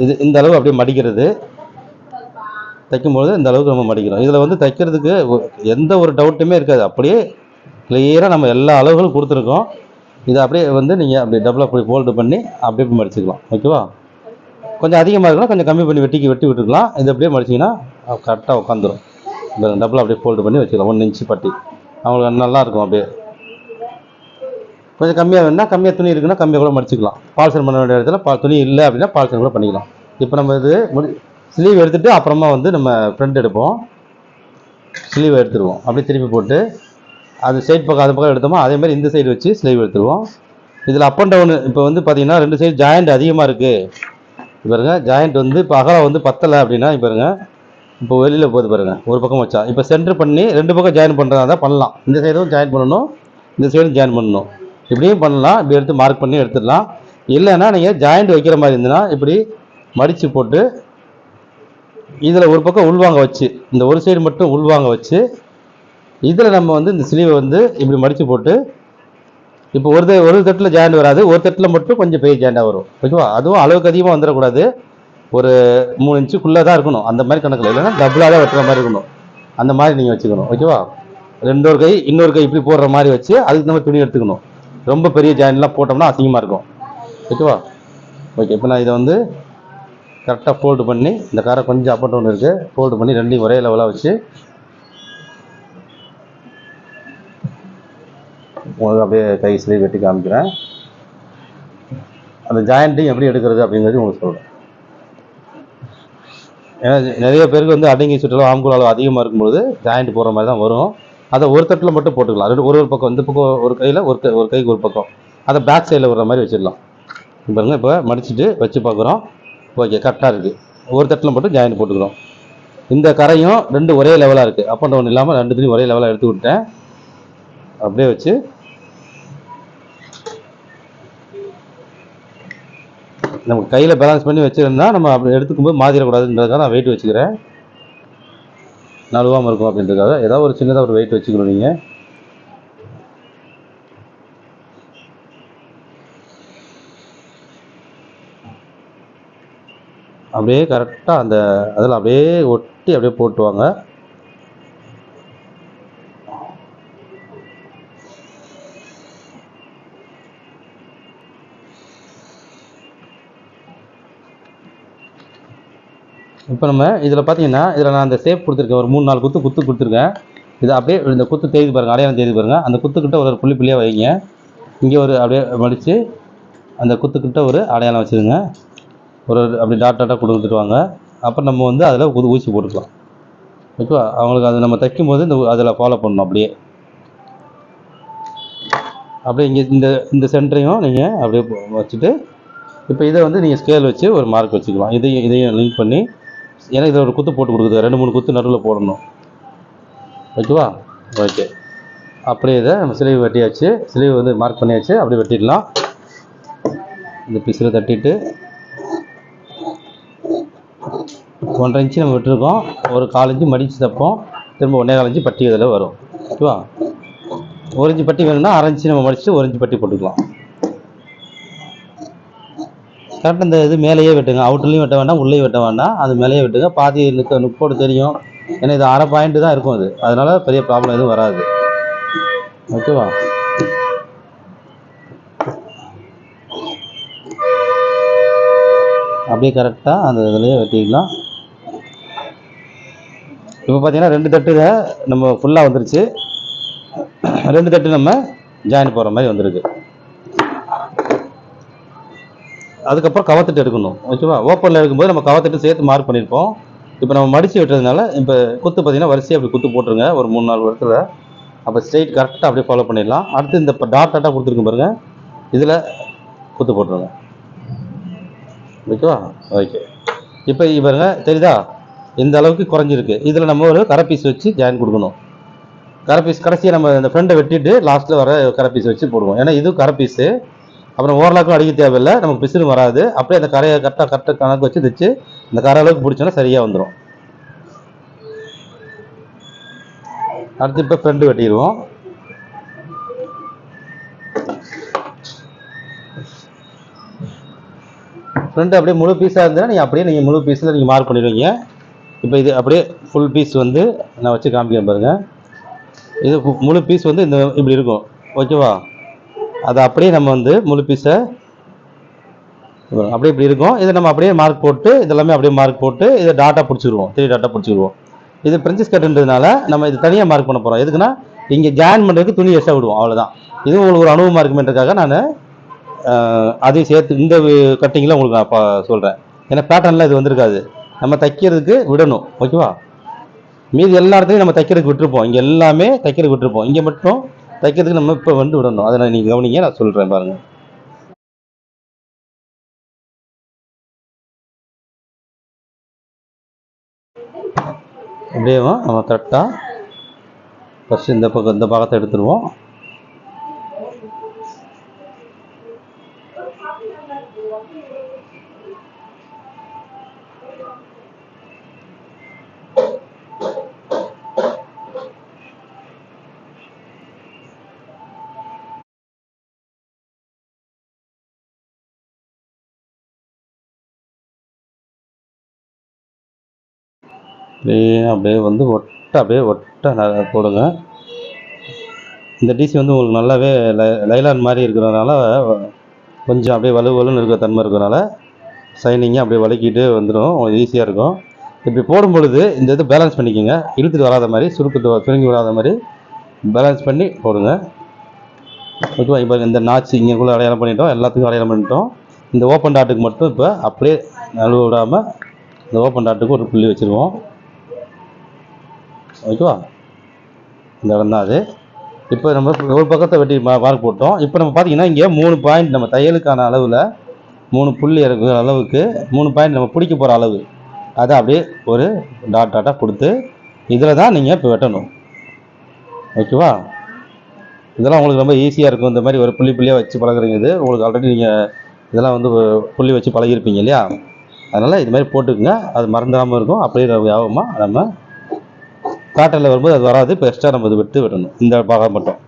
இது இந்த அளவு அப்படியே மடிக்கிறது. தைக்கும்பொழுது இந்த அளவுக்கு நம்ம மடிக்கிறோம். இதில் வந்து தைக்கிறதுக்கு எந்த ஒரு டவுட்டுமே இருக்காது. அப்படியே கிளியராக நம்ம எல்லா அளவுகளும் கொடுத்துருக்கோம். இதை அப்படியே வந்து நீங்கள் அப்படி டபுள் அப்படி ஃபோல்டு பண்ணி அப்படியே போய் மடிச்சுக்கலாம். ஓகேவா கொஞ்சம் அதிகமாக இருக்கலாம் கொஞ்சம் கம்மி பண்ணி வெட்டிக்கு வெட்டி விட்டுக்கலாம். இது அப்படியே மடிச்சிங்கன்னா கரெக்டாக உட்காந்துரும். டபுள் அப்படியே ஃபோல்டு பண்ணி வச்சுக்கலாம். ஒன்று இன்ச்சு பட்டி. அவங்களுக்கு நல்லா இருக்கும் அப்படியே. கொஞ்சம் கம்மியாக வேணும்னா கம்மியாக துணி இருக்குன்னா கம்மியாக கூட மடிச்சிக்கலாம். பால்சன் பண்ண வேண்டிய இடத்துல பா துணி இல்லை அப்படின்னா பால்சன் கூட பண்ணிக்கலாம். இப்போ நம்ம இது முடி ஸ்லீவ் எடுத்துகிட்டு அப்புறமா வந்து நம்ம ஃப்ரண்ட் எடுப்போம். ஸ்லீவ் எடுத்துருவோம். அப்படியே திருப்பி போட்டு அது சைட் பக்கம் அது பக்கம் எடுத்தோமோ அதே மாதிரி இந்த சைடு வச்சு ஸ்லீவ் எடுத்துருவோம். இதில் அப் அண்ட் டவுன் இப்போ வந்து பார்த்தீங்கன்னா ரெண்டு சைடு ஜாயிண்ட் அதிகமாக இருக்குது பாருங்க ஜாயிண்ட் வந்து இப்போ அகலம் வந்து பத்தலை அப்படின்னா இப்போ பாருங்க இப்போ வெளியில் போகுது பாருங்கள் ஒரு பக்கம் வச்சா. இப்போ சென்டர் பண்ணி ரெண்டு பக்கம் ஜாயின் பண்ணுறதா தான் பண்ணலாம். இந்த சைடும் ஜாயின் பண்ணணும். இந்த சைடும் ஜாயின் பண்ணணும். இப்படியும் பண்ணலாம். இப்படி எடுத்து மார்க் பண்ணி எடுத்துடலாம். இல்லைன்னா நீங்கள் ஜாயிண்ட் வைக்கிற மாதிரி இருந்ததுன்னா இப்படி மடித்து போட்டு இதில் ஒரு பக்கம் உள்வாங்க வச்சு இந்த ஒரு சைடு மட்டும் உள்வாங்க வச்சு இதில் நம்ம வந்து இந்த ஸ்லீவை வந்து இப்படி மடித்து போட்டு இப்போ ஒரு த- ஒரு தட்டில் ஜாயிண்ட் வராது. ஒரு தட்டில் மட்டும் கொஞ்சம் பெரிய ஜாயிண்டாக வரும். ஓகேவா? அதுவும் அளவுக்கு அதிகமாக வந்துடக்கூடாது. ஒரு மூணு இன்ச்சுக்குள்ளே தான் இருக்கணும். அந்த மாதிரி கணக்கில். இல்லைன்னா டபுளாக தான் வெட்டுற மாதிரி இருக்கணும். அந்த மாதிரி நீங்கள் வச்சுக்கணும். ஓகேவா? ரெண்டு ஒரு கை இன்னொரு கை இப்படி போடுற மாதிரி வச்சு அதுக்கு நம்ம துணி எடுத்துக்கணும். ரொம்ப பெரிய ஜாயின்லாம் போட்டோம்னா அசிங்கமாக இருக்கும். ஓகேவா? ஓகே இப்போ நான் இதை வந்து கரெக்டாக ஃபோல்டு பண்ணி இந்த காரை கொஞ்சம் அப் அண்ட் டவுன் இருக்குது ஃபோல்டு பண்ணி ரெண்டையும் ஒரே லெவலாக வச்சு உங்களுக்கு அப்படியே கை ஸ்லீவ் வெட்டி காமிக்கிறேன். அந்த ஜாயிண்ட்டையும் எப்படி எடுக்கிறது அப்படிங்கிறது உங்களுக்கு சொல்கிறேன் ஏன்னா நிறைய பேருக்கு வந்து அடங்கி சுற்றலும் ஆம்கூல் அளவு அதிகமாக இருக்கும்போது ஜாயிண்ட் போகிற மாதிரி தான் வரும். அதை ஒரு தட்டில் மட்டும் போட்டுக்கலாம். ரெண்டு ஒரு ஒரு பக்கம் இந்த பக்கம் ஒரு கையில் ஒரு கை ஒரு கைக்கு ஒரு பக்கம். அதை பேக் சைடில் வர்ற மாதிரி வச்சிடலாம். பாருங்க இப்போ மடிச்சுட்டு வச்சு பார்க்குறோம். ஓகே கரெக்டாக இருக்குது ஒரு தட்டில் மட்டும் ஜாயிண்ட் போட்டுக்கிறோம். இந்த கரையும் ரெண்டு ஒரே லெவலாக இருக்குது அப் அண்ட் டவுன் இல்லாமல் ரெண்டுத்துலையும் ஒரே லெவலாக எடுத்து விட்டேன் அப்படியே வச்சு நம்ம கையில் பேலன்ஸ் பண்ணி வச்சுருந்தா நம்ம அப்படி எடுத்துக்கும்போது மாதிரக்கூடாதுன்றதுக்காக நான் வெயிட் வச்சுக்கிறேன். நழுவாமல் இருக்கும் அப்படின்றதுக்காக. ஏதாவது ஒரு சின்னதாக ஒரு வெயிட் வச்சுக்கணும் நீங்கள் அப்படியே கரெக்டாக அந்த அதில் அப்படியே ஒட்டி அப்படியே போட்டுவாங்க. இப்போ நம்ம இதில் பார்த்தீங்கன்னா இதில் நான் அந்த சேப் கொடுத்துருக்கேன். ஒரு மூணு நாலு குத்து குத்து கொடுத்துருக்கேன். இது அப்படியே இந்த குத்து தேதி பாருங்கள் அடையாளம் தேதி பாருங்கள் அந்த குத்துக்கிட்ட ஒரு புள்ளி புள்ளியாக வைங்க. இங்கே ஒரு அப்படியே மடித்து அந்த குத்துக்கிட்ட ஒரு அடையாளம் வச்சுருங்க. ஒரு அப்படி டாட் டாட்டாக கொடுத்துட்டு வாங்க. அப்புறம் நம்ம வந்து அதில் புது ஊசி போட்டுக்கலாம். ஓகேவா? அவங்களுக்கு அது நம்ம தைக்கும் போது இந்த அதில் ஃபாலோ பண்ணணும் அப்படியே. அப்படியே இங்கே இந்த இந்த சென்டரையும் நீங்கள் அப்படியே வச்சுட்டு இப்போ இதை வந்து நீங்கள் ஸ்கேல் வச்சு ஒரு மார்க் வச்சுக்கலாம். இதையும் இதையும் லிங்க் பண்ணி ஏன்னா இதில் ஒரு குத்து போட்டு கொடுக்குது. ரெண்டு மூணு குத்து நடுவில் போடணும். ஓகேவா? ஓகே. அப்படியே இதை நம்ம சிலைவு வெட்டியாச்சு. சிலைவு வந்து மார்க் பண்ணியாச்சு. அப்படியே வெட்டிடலாம். இந்த பிசில் தட்டிட்டு ஒன்றரை இன்ச்சு நம்ம விட்டுருக்கோம். ஒரு கால் இன்ச்சு மடித்து தைப்போம். திரும்ப ஒன்றே கால் இன்ச்சு பட்டி இதில் வரும். ஓகேவா? ஒரு இன்ச்சு பட்டி வேணும்னா அரை இன்ச்சு நம்ம மடித்து ஒரு இன்ச்சு பட்டி போட்டுக்கலாம். கரெக்டாக இந்த இது மேலேயே வெட்டுங்க. அவுட்டர்லையும் வெட்ட வேண்டாம் உள்ளேயும் வெட்ட வேண்டாம். அது மேலேயே வெட்டுங்க. பாதி நிற்க நுக்கோடு தெரியும். ஏன்னா இது அரை பாயிண்ட் தான் இருக்கும் அது. அதனால பெரிய ப்ராப்ளம் எதுவும் வராது. ஓகேவா அப்படியே கரெக்டாக அந்த இதுலேயே வெட்டிக்கலாம் இப்போ பார்த்தீங்கன்னா ரெண்டு தட்டு நம்ம ஃபுல்லாக வந்துருச்சு. ரெண்டு தட்டு நம்ம ஜாயின் போகிற மாதிரி வந்திருக்கு. அதுக்கப்புறம் கவத்தட்டு எடுக்கணும் ஓகேவா? ஓப்பனில் எடுக்கும்போது நம்ம கவத்தட்டு சேர்த்து மார்க் பண்ணியிருப்போம் இப்போ நம்ம மடித்து விட்டுறதுனால இப்போ குத்து பார்த்தீங்கன்னா வரிசையாக அப்படி குத்து போட்டுருங்க ஒரு மூணு நாலு வருஷத்தில். அப்போ ஸ்ட்ரெயிட் கரெக்டாக அப்படியே ஃபாலோ பண்ணிடலாம். அடுத்து இந்த இப்போ டாட் டாட்டாக கொடுத்துருக்கு பாருங்க. இதில் குத்து போட்டுருங்க. ஓகேவா? ஓகே. இப்போ இது பாருங்க தெரியுதா? இந்த அளவுக்கு குறைஞ்சிருக்கு. இதில் நம்ம ஒரு கரை பீஸ் வச்சு ஜாயின் கொடுக்கணும். கரை பீஸ் கடைசியாக நம்ம இந்த ஃப்ரெண்டை வெட்டிட்டு லாஸ்ட்டில் வர கரை பீஸ் வச்சு போடுவோம். ஏன்னா இதுவும் கரை பீஸு அப்புறம் ஓரளவுக்கும் அடிக்க தேவையில்லை. நமக்கு பிசுறு வராது. அப்படியே அந்த கரையை கரெக்டாக கரெக்டாக கணக்கு வச்சு தைச்சு இந்த கரை அளவுக்கு பிடிச்சோன்னா சரியாக வந்துடும் அடுத்து இப்போ ஃப்ரெண்டு வெட்டிடுவோம். ஃப்ரெண்டு அப்படியே முழு பீஸாக இருந்தால் நீங்கள் அப்படியே நீங்கள் முழு பீஸில் நீங்கள் மார்க் பண்ணிடுவீங்க. இப்போ இது அப்படியே ஃபுல் பீஸ் வந்து நான் வச்சு காமிக்கிறேன் பாருங்கள் இது முழு பீஸ் வந்து இந்த இப்படி இருக்கும். ஓகேவா அதை அப்படியே நம்ம வந்து முழு பீஸை அப்படியே இப்படி இருக்கும். இதை நம்ம அப்படியே மார்க் போட்டு இதெல்லாமே அப்படியே மார்க் போட்டு இதை டாட்டா பிடிச்சிருவோம். த்ரீ டாட்டா பிடிச்சிருவோம். இது பிரின்சஸ் கட்டுன்றதுனால நம்ம இது தனியாக மார்க் பண்ண போகிறோம் எதுக்குன்னா இங்கே ஜாயின் பண்ணுறதுக்கு துணி எக்ஸ்ட்ரா விடுவோம். அவ்வளோதான் இது உங்களுக்கு ஒரு அனுபவமாக இருக்குமென்றக்காக நான் அதையும் சேர்த்து இந்த கட்டிங்கில் உங்களுக்கு நான் பா- சொல்கிறேன் ஏன்னா பேட்டர்னில் இது வந்திருக்காது. நம்ம தைக்கிறதுக்கு விடணும். ஓகேவா மீதி எல்லா இடத்துலையும் நம்ம தைக்கிறதுக்கு விட்டுருப்போம். இங்கே எல்லாமே தைக்கிறதுக்கு விட்டுருப்போம். இங்கே மட்டும் தைக்கிறதுக்கு நம்ம இப்போ வந்து விடணும். அதை நான் நீங்கள் கவனிங்க நான் சொல்கிறேன் பாருங்கள் அப்படியே நம்ம கரெக்டாக ஃபஸ்ட்டு இந்த பக்கம் இந்த பாகத்தை எடுத்துருவோம். அப்படியே அப்படியே வந்து ஒட்ட அப்படியே ஒட்ட ந- போடுங்க. இந்த டிசி வந்து உங்களுக்கு நல்லாவே லை- லைலான் மாதிரி இருக்கிறதுனால கொஞ்சம் அப்படியே வலு வலுன்னு இருக்கிற தன்மை இருக்கிறனால சைனிங்காக அப்படியே வலுக்கிட்டு வந்துடும் உங்களுக்கு ஈஸியாக இருக்கும். இப்படி போடும் பொழுது இந்த இது பேலன்ஸ் பண்ணிக்கோங்க. இழுத்துட்டு வராத மாதிரி சுருக்கிட்டு சுருங்கி விடாத மாதிரி பேலன்ஸ் பண்ணி போடுங்க. ஓகேவா? இப்போ இந்த நாச்சு இங்கேக்குள்ளே அடையாளம் பண்ணிட்டோம். எல்லாத்துக்கும் அடையாளம் பண்ணிட்டோம். இந்த ஓப்பன் டாட்டுக்கு மட்டும் இப்போ அப்படியே நழுவ விடாமல் இந்த ஓப்பன் டாட்டுக்கு ஒரு புள்ளி வச்சுருவோம். ஓகேவா? இந்த இடம் தான் அது. இப்போ நம்ம ஒரு பக்கத்தை வெட்டி மார்க் போட்டோம். இப்போ நம்ம பார்த்தீங்கன்னா இங்கே மூணு பாயிண்ட் நம்ம தையலுக்கான அளவில் மூணு புள்ளி இருக்கிற அளவுக்கு மூணு பாயிண்ட் நம்ம பிடிக்க போகிற அளவு. அதை அப்படியே ஒரு டாட் டாட்டாக கொடுத்து இதில் தான் நீங்கள் இப்போ வெட்டணும். ஓகேவா? இதெல்லாம் உங்களுக்கு ரொம்ப ஈஸியாக இருக்கும். இந்த மாதிரி ஒரு புள்ளி புள்ளியாக வச்சு பழகுறீங்க இது. உங்களுக்கு ஆல்ரெடி நீங்கள் இதெல்லாம் வந்து புள்ளி வச்சு பழகிருப்பீங்க இல்லையா? அதனால் இது மாதிரி போட்டுக்கோங்க. அது மறந்துடாமல் இருக்கும். அப்படியே ஞாபகமாக நம்ம காட்டனில் வரும்போது அது வராது இப்போ எக்ஸ்ட்ரா நம்ம இது விட்டு விடணும். இந்த பாகம் மட்டும்.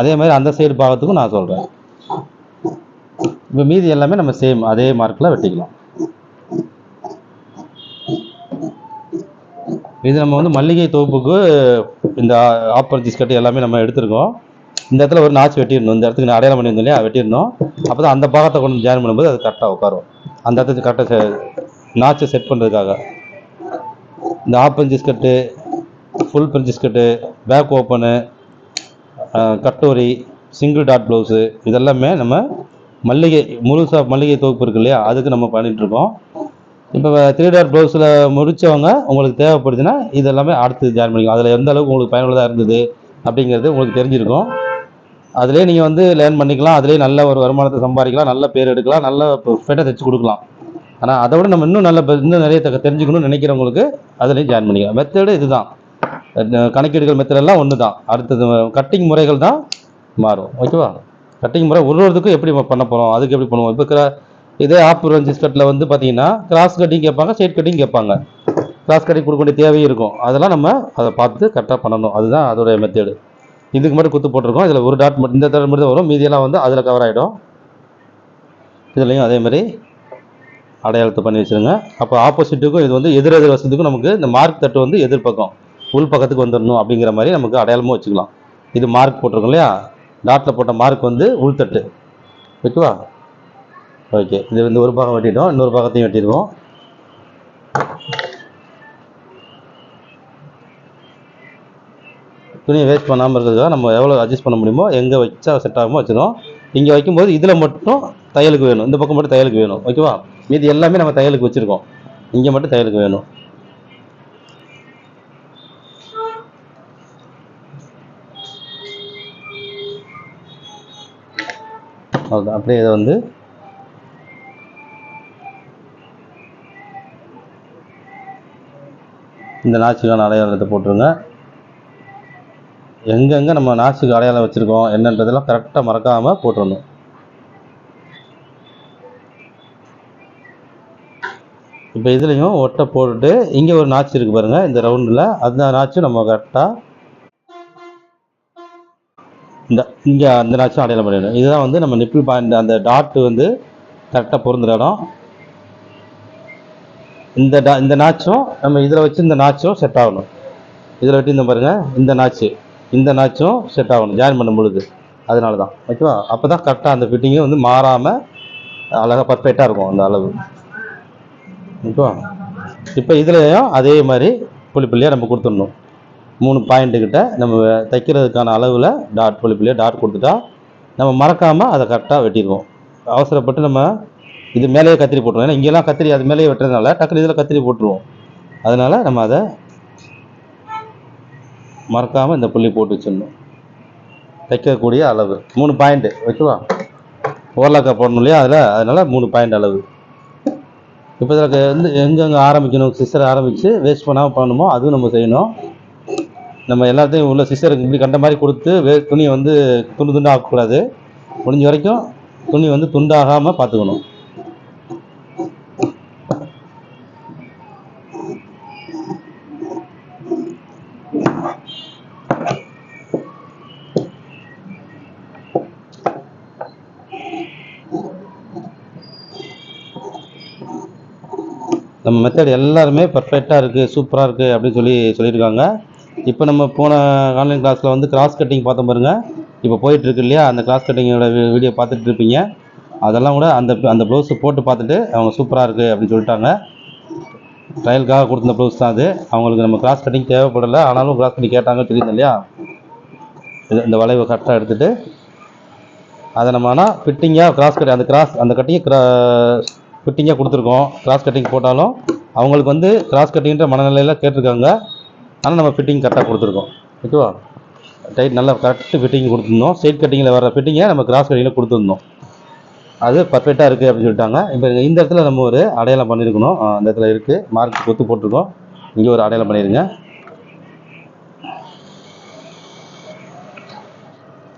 அதே மாதிரி அந்த சைடு பாகத்துக்கும் நான் சொல்கிறேன் இப்போ மீதி எல்லாமே நம்ம சேம் அதே மார்க்கில் வெட்டிக்கலாம். இது நம்ம வந்து மல்லிகை தொகுப்புக்கு இந்த ஆப்பர் கட்டு எல்லாமே நம்ம எடுத்திருக்கோம். இந்த இடத்துல ஒரு நாச்சு வெட்டிடணும். இந்த இடத்துக்கு நான் அடையாளம் பண்ணியிருந்தோம் இல்லையா? வெட்டிடணும். அப்போ தான் அந்த பாகத்தை கொண்டு ஜாயின் பண்ணும்போது அது கரெக்டாக உட்காரும். அந்த இடத்துக்கு கரெக்டாக நாச்சை செட் பண்ணுறதுக்காக இந்த half princess cut full princess cut back open katori single dot blouse இதெல்லாமே நம்ம மல்லிகை முழுசா மல்லிகை தொகுப்பு இருக்கு இல்லையா? அதுக்கு நம்ம பண்ணிகிட்ருக்கோம் இப்போ த்ரீ டாட் ப்ளவுஸில் முடித்தவங்க உங்களுக்கு தேவைப்படுதுன்னா இதெல்லாமே அடுத்து ஜாயின் பண்ணிக்கலாம். அதில் எந்த அளவுக்கு உங்களுக்கு பயனுள்ளதாக இருந்தது அப்படிங்கிறது உங்களுக்கு தெரிஞ்சிருக்கும். அதிலே நீங்கள் வந்து லேர்ன் பண்ணிக்கலாம். அதிலே நல்ல ஒரு வருமானத்தை சம்பாதிக்கலாம். நல்ல பேர் எடுக்கலாம். நல்ல பெட்டை தைச்சு கொடுக்கலாம். ஆனால் அதை விட நம்ம இன்னும் நல்ல இன்னும் நிறைய தெரிஞ்சுக்கணும்னு நினைக்கிறவங்களுக்கு அதுலேயும் ஜாயின் பண்ணிக்கலாம். மெத்தடு இதுதான். கணக்கீடுகள் மெத்தடெல்லாம் ஒன்று தான் அடுத்தது கட்டிங் முறைகள் தான் மாறும். ஓகேவா கட்டிங் முறை ஒரு ஒருத்துக்கும் எப்படி பண்ண போகிறோம் அதுக்கு எப்படி பண்ணுவோம்? இப்போ கிரா இதே ஆப் ரஞ்சிஸ் கட்டில் வந்து பார்த்தீங்கன்னா கிராஸ் கட்டிங் கேட்பாங்க ஸ்ட்ரெயிட் கட்டிங் கேட்பாங்க. கிராஸ் கட்டிங் கொடுக்க வேண்டிய தேவையும் இருக்கும். அதெல்லாம் நம்ம அதை பார்த்து கரெக்டாக பண்ணணும். அதுதான் அதோடைய மெத்தேடு இதுக்கு மட்டும் குத்து போட்டிருக்கோம். இதில் ஒரு டாட் மட்டும் இந்த தடவை மட்டும் தான் வரும் மீதியெல்லாம் வந்து அதில் கவர் ஆகிடும் இதுலேயும் அதேமாதிரி அடையாளத்தை பண்ணி வச்சிருங்க. அப்போ ஆப்போசிட்டுக்கும் இது வந்து எதிரெதிர் வசதிக்கும் வசத்துக்கும் நமக்கு இந்த மார்க் தட்டு வந்து எதிர்பக்கம் உள் பக்கத்துக்கு வந்துடணும் அப்படிங்கிற மாதிரி நமக்கு அடையாளமும் வச்சுக்கலாம். இது மார்க் போட்டிருக்கோம் இல்லையா? டாட்டில் போட்ட மார்க் வந்து உள்தட்டு ஓகேவா? ஓகே. இது வந்து ஒரு பாகம் வெட்டிட்டோம் இன்னொரு பாகத்தையும் வெட்டிடுவோம். துணியை வேஸ்ட் பண்ணாமல் இருக்கிறதுக்காக நம்ம எவ்வளோ அட்ஜஸ்ட் பண்ண முடியுமோ எங்கே வச்சா செட் ஆகுமோ வச்சிடும் இங்கே வைக்கும்போது இதில் மட்டும் தையலுக்கு வேணும். இந்த பக்கம் மட்டும் தையலுக்கு வேணும். ஓகேவா மீதி எல்லாமே நம்ம தையலுக்கு வச்சுருக்கோம். இங்கே மட்டும் தையலுக்கு வேணும். அவ்வளோதான் அப்படியே இதை வந்து இந்த நாச்சுக்கான அடையாளத்தை போட்டுருங்க. எங்கெங்கே நம்ம நாச்சுக்கு அடையாளம் வச்சுருக்கோம் என்னன்றதெல்லாம் கரெக்டாக மறக்காமல் போட்டுடணும் இப்போ இதுலேயும் ஒட்டை போட்டுட்டு இங்கே ஒரு நாச்சு இருக்குது பாருங்கள் இந்த ரவுண்டில். அந்த நாச்சும் நம்ம கரெக்டாக இந்த இங்கே அந்த நாச்சும் அடையாளம் பண்ணிடணும். இதுதான் வந்து நம்ம நிப்பிள் பாயிண்ட் அந்த டாட்டு வந்து கரெக்டாக பொருந்துற இடம். இந்த டா இந்த நாச்சும் நம்ம இதில் வச்சு இந்த நாச்சும் செட் ஆகணும். இதில் வெட்டி இந்த பாருங்கள் இந்த நாச்சு இந்த நாச்சும் செட் ஆகணும். ஜாயின் பண்ணும் பொழுது. அதனால தான் ஓகேவா அப்போ தான் கரெக்டாக அந்த ஃபிட்டிங்கும் வந்து மாறாமல் அழகாக பர்ஃபெக்டாக இருக்கும் அந்த அளவு. ஓகேவா இப்போ இதுலேயும் அதே மாதிரி புள்ளி புள்ளியாக நம்ம கொடுத்துடணும். மூணு பாயிண்ட்டுக்கிட்ட நம்ம தைக்கிறதுக்கான அளவில் டாட் புள்ளி புள்ளியாக டாட் கொடுத்துட்டா நம்ம மறக்காமல் அதை கரெக்டாக வெட்டிடுவோம். அவசரப்பட்டு நம்ம இது மேலேயே கத்திரி போட்டுருவோம். ஏன்னா இங்கெல்லாம் கத்திரி அது மேலேயே வெட்டுறதுனால டக்குனு இதில் கத்திரி போட்டுருவோம். அதனால் நம்ம அதை மறக்காமல் இந்த புள்ளி போட்டு வச்சிடணும். தைக்கக்கூடிய அளவு. மூணு பாயிண்ட்டு ஓகேவா ஓரலக்கா போடணும் இல்லையா? அதில் அதனால் மூணு பாயிண்ட் அளவு. இப்போ இதில் வந்து எங்கெங்கே ஆரம்பிக்கணும் சிஸ்டர் ஆரம்பித்து வேஸ்ட் பண்ணாமல் பண்ணணுமோ அதுவும் நம்ம செய்யணும். நம்ம எல்லாத்தையும் உள்ள சிஸ்டருக்கு இப்படி கண்ட மாதிரி கொடுத்து வே துணியை வந்து துண்டு துண்டாக ஆக்கக்கூடாது. முடிஞ்ச வரைக்கும் துணி வந்து துண்டாகாமல் பார்த்துக்கணும். நம்ம மெத்தட் எல்லாருமே பர்ஃபெக்டாக இருக்குது சூப்பராக இருக்குது அப்படின்னு சொல்லி சொல்லியிருக்காங்க. இப்போ நம்ம போன ஆன்லைன் கிளாஸில் வந்து கிராஸ் கட்டிங் பார்த்தோம் பாருங்க. இப்போ போயிட்டுருக்கு இல்லையா? அந்த கிராஸ் கட்டிங்கோட வீடியோ பார்த்துட்டு இருப்பீங்க. அதெல்லாம் கூட அந்த அந்த ப்ளவுஸை போட்டு பார்த்துட்டு அவங்க சூப்பராக இருக்குது அப்படின்னு சொல்லிட்டாங்க. ட்ரையலுக்காக கொடுத்த ப்ளவுஸ் தான் அது. அவங்களுக்கு நம்ம கிராஸ் கட்டிங் தேவைப்படலை. ஆனாலும் கிராஸ் கட்டிங் கேட்டாங்க தெரியுது இல்லையா? இது இந்த வளைவை கரெக்டாக எடுத்துகிட்டு அதை நம்ம ஆனால் ஃபிட்டிங்காக கிராஸ் கட்டி அந்த கிராஸ் அந்த கட்டிங்கை ஃபிட்டிங்காக கொடுத்துருக்கோம். கிராஸ் கட்டிங் போட்டாலும் அவங்களுக்கு வந்து கிராஸ் கட்டிங்கிற மனநிலையில் கேட்டிருக்காங்க. ஆனால் நம்ம ஃபிட்டிங் கரெக்டாக கொடுத்துருக்கோம். ஓகேவா டைட் நல்லா கரெக்ட் ஃபிட்டிங் கொடுத்துருந்தோம். ஸ்ட்ரெயிட் கட்டிங்கில் வர ஃபிட்டிங்கை நம்ம கிராஸ் கட்டிங்கில் கொடுத்துருந்தோம். அது பர்ஃபெக்டாக இருக்குது அப்படின்னு சொல்லிட்டாங்க. இப்போ இந்த இடத்துல நம்ம ஒரு அடையாளம் பண்ணியிருக்கணும் அந்த இடத்துல இருக்குது மார்க் கொத்து போட்டிருக்கோம். இங்கே ஒரு அடையாளம் பண்ணிடுங்க